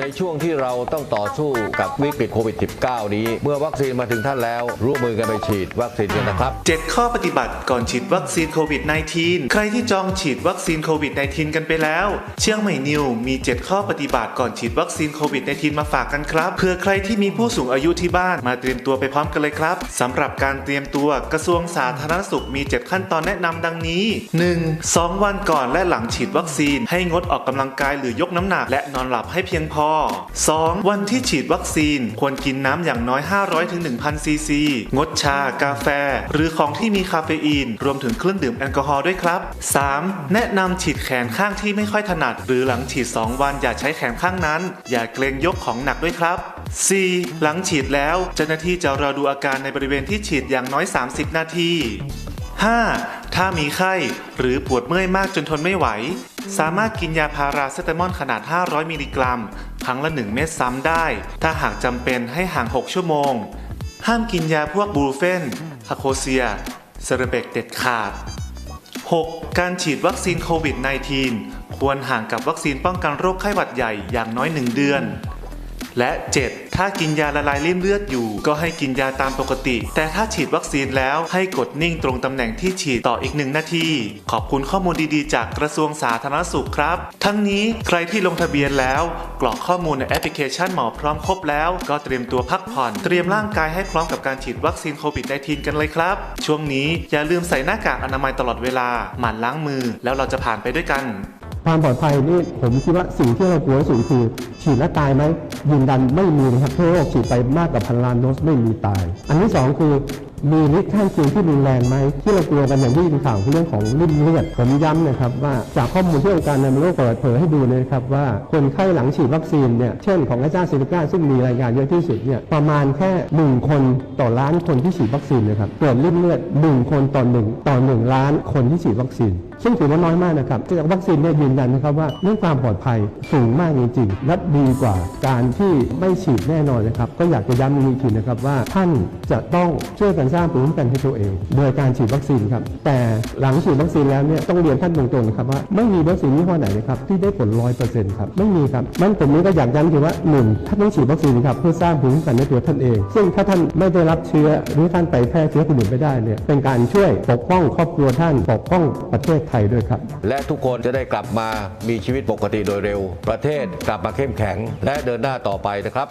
ในช่วงที่เราต้องต่อสู้กับวิกฤตโควิด -19 นี้ เมื่อวัคซีนมาถึงท่านแล้ว ร่วมมือกันไปฉีดวัคซีนกันนะครับ 7 ข้อปฏิบัติก่อนฉีดวัคซีนโควิด -19 ใครที่จองฉีดวัคซีนโควิด -19 กันไปแล้ว เชียงใหม่นิวมี 7 ข้อปฏิบัติก่อนฉีดวัคซีนโควิด -19 มาฝากกันครับเผื่อใครที่มีผู้สูงอายุที่บ้านมาเตรียมตัวไปพร้อมกันเลยครับสำหรับการเตรียมตัวกระทรวงสาธารณสุขมี 7 ขั้นตอนแนะนำดังนี้ 1. 2 วันก่อนและหลังฉีดวัคซีน ให้งดออกกำลังกายหรือยกน้ำหนักและนอนหลับให้เพียงพอ 2. วันที่ฉีดวัคซีนควรกินน้ำอย่างน้อย 500-1,000 ซีซี งดชา กาแฟ หรือของที่มีคาเฟอีน รวมถึงเครื่องดื่มแอลกอฮอล์ด้วยครับ 3. แนะนำฉีดแขนข้างที่ไม่ค่อยถนัด หรือหลังฉีด 2 วันอย่าใช้แขนข้างนั้น อย่าเกรงยกของหนักด้วยครับ 4. หลังฉีดแล้วเจ้าหน้าที่จะรอดูอาการในบริเวณที่ฉีดอย่างน้อย 30 นาที 5. ถ้ามีไข้หรือปวดเมื่อยมากจนทนไม่ไหว สามารถกินยาพาราเซตามอลขนาด 500 มิลลิกรัม ครั้งละ 1 เม็ดซ้ำได้ ถ้าหากจำเป็นให้ห่าง 6 ชั่วโมง ห้ามกินยาพวกบรูเฟนอะโคเซียเซเรเบกเด็ดขาด 6. การฉีดวัคซีนโควิด -19 ควรห่างกับวัคซีนป้องกันโรคไข้หวัดใหญ่อย่างน้อย 1 เดือน และ 7. ถ้ากินยาละลายริ่มเลือดอยู่ ก็ให้กินยาตามปกติ แต่ถ้าฉีดวัคซีนแล้วให้กดนิ่งตรงตำแหน่งที่ฉีดต่ออีกหนึ่งนาที ขอบคุณข้อมูลดีๆ จากกระทรวงสาธารณสุขครับ ทั้งนี้ใครที่ลงทะเบียนแล้ว กรอกข้อมูลในแอปพลิเคชันหมอพร้อมครบแล้ว ก็เตรียมตัวพักผ่อน เตรียมร่างกายให้พร้อมกับการฉีดวัคซีนโควิด -19 กันเลยครับ ช่วงนี้อย่าลืมใส่หน้ากากอนามัยตลอดเวลา หมั่นล้างมือ แล้วเราจะผ่านไปด้วยกัน ความปลอดภัยนี่ผมคิดว่าสิ่งที่เรากลัวสุดคือฉีดแล้วตายไหม ยืนดันไม่มีนะครับทั่วโลกฉีดไปมากกว่าพันล้านโดสไม่มีตาย อันที่สองคือ มีฤทธิ์ข้างเคียงที่รุนแรงไหมที่เรากลัวกันอย่างที่มีข่าวเรื่องของริ่มเลือดผมย้ำนะครับว่าจากข้อมูลที่องค์การอนามัยโลกเปิดเผยให้ดูนะครับว่าคนไข้หลังฉีดวัคซีนเนี่ยเช่นของอาจารย์ซิลิก้าซึ่งมีรายงานเยอะที่สุดเนี่ยประมาณแค่หนึ่งคนต่อล้านคนที่ฉีดวัคซีนนะครับเกิดริ่มเลือดหนึ่งคนต่อหนึ่งต่อหนึ่งล้านคนที่ฉีดวัคซีน ซึ่งถือว่าน้อยมากนะครับจากวัคซีนเนี่ยยืนยันนะครับว่าเรื่องความปลอดภัยสูงมากจริงๆและดีกว่าการที่ไม่ฉีดแน่นอนนะครับก็อยากจะย้ำอีกทีนะครับว่าท่านจะต้องช่วยกันสร้างภูมิคุ้มกันให้ตัวเอง โดยการฉีดวัคซีนครับ แต่หลังฉีดวัคซีนแล้วเนี่ยต้องเรียนท่านตรงๆนะครับว่าไม่มีวัคซีนยี่ห้อไหนนะครับที่ได้ผลร้อยเปอร์เซ็นต์ครับไม่มีครับมันผมนี้ก็อยากย้ำคือว่าหนึ่งท่านต้องฉีดวัคซีนครับเพื่อสร้างภูมิคุ้มกันในตัวท่านเอง ซึ่งถ้าท่านไม่ได้รับเชื้อหรือท่านไปแพร่เชื้อคนอื่นไม่ได้เนี่ยเป็นการช่วยปกป้องครอบครัวท่านปกป้องประเทศไทยด้วยครับ และทุกคนจะได้กลับมามีชีวิตปกติโดยเร็ว ประเทศกลับมาเข้มแข็ง และเดินหน้าต่อไปนะครับ